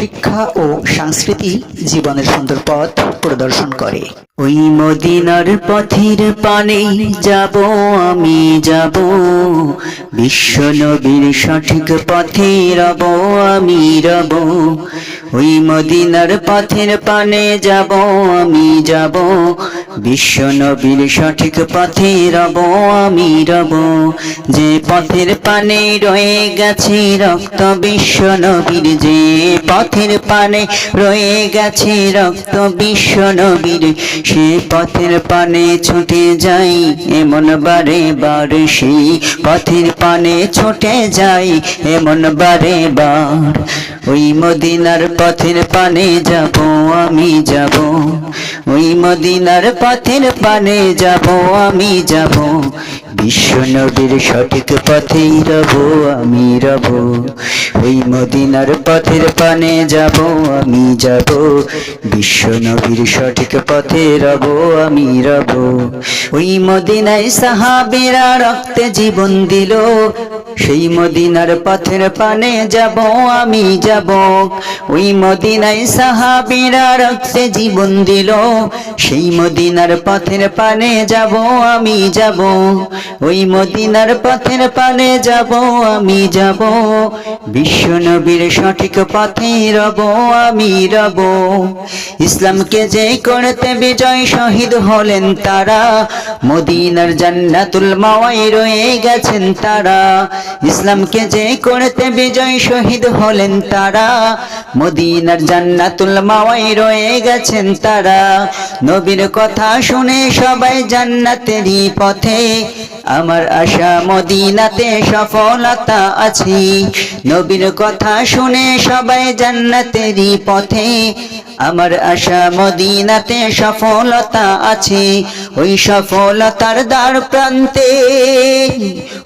শিক্ষা ও সংস্কৃতি জীবনের সুন্দর পথ প্রদর্শন করে। ওই মদিনার পথের পানে যাব, আমি যাব। বিশ্ব নবীর সঠিক পথে রব, আমি রব। ওই মদিনার পথের পানে যাব, আমি যাব। বিশ্ব নবীর সঠিক পথে রব, আমি রব। যে পথের পানে রয়ে গেছে রক্ত, বিশ্ব নবীর যে পথের পানে রয়ে গেছে রক্ত, বিশ্ব নবীর সে পথের পানে ছুটে যাই, এমন বারে বার সেই পথের পানে ছুটে যাই, এমন বারে বার। ওই মদিনার পথের পানে যাব, আমি যাব। মদিনার পথের পানে যাব, আমি যাব। বিশ্ব নবীর সঠিক পথেই রব, আমি রব। ওই মদিনার পথের পানে যাব, আমি যাব। বিশ্ব নবীর সঠিক পথে রব, আমি রব। ওই মদিনায় সাহাবেরা রক্তে জীবন দিল সেই মদিনার পথের পানে যাব, আমি যাব। ওই মদিনায় সাহাবিরা রক্তে জীবন দিল। সেই মদিনার পথের পানে যাব, আমি যাব। ওই মদিনার পথের পানে যাব, আমি যাব। বিশ্ব নবীর সঠিক পথে রব, আমি রব। ইসলামকে যে করতে বিজয় শহীদ হলেন তারা, মদিনার জান্নাতুল মাওয়াই রয়ে গেছেন তারা। ইসলামকে যে করতে বিজয় শহীদ হলেন তারা, মদিনার জান্নাতুল মাওয়াই রয়ে গেছেন তারা। নবীর কথা শুনে সবাই জান্নাতেরই পথে। আমার আশা, মদিনাতে সফলতা আছে। নবীর কথা শুনে সবাই জান্নাতেরই পথে। আমার আশা মদিনাতে সফলতা আছে। ওই সফলতার দ্বার প্রান্তে,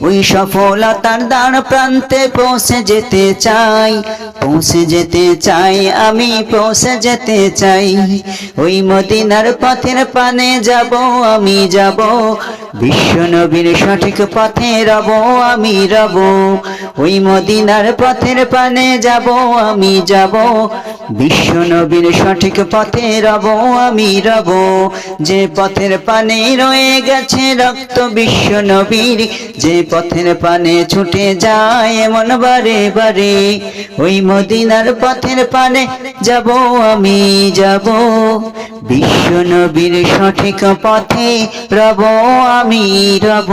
ওই সফলতার দ্বার প্রান্তে পৌঁছে যেতে চাই। পৌঁছে যেতে চাই, আমি পৌঁছে যেতে চাই। ওই মদিনার পথের পানে যাব, আমি যাব। বিশ্ব নবীর সঠিক পথে রব, আমি রব। ওই মদিনার পথের পানে যাব, আমি যাব। বিশ্ব নবীর সঠিক পথে রব, আমি রব। যে পথের পানে রয়ে গেছে রক্ত বিশ্ব নবীর, যে পথের পানে ছুটে যায় এমন বারে বারে। ওই মদিনার পথের পানে যাব, আমি যাব। বিশ্ব নবীর সঠিক পথে রব, আমি রব।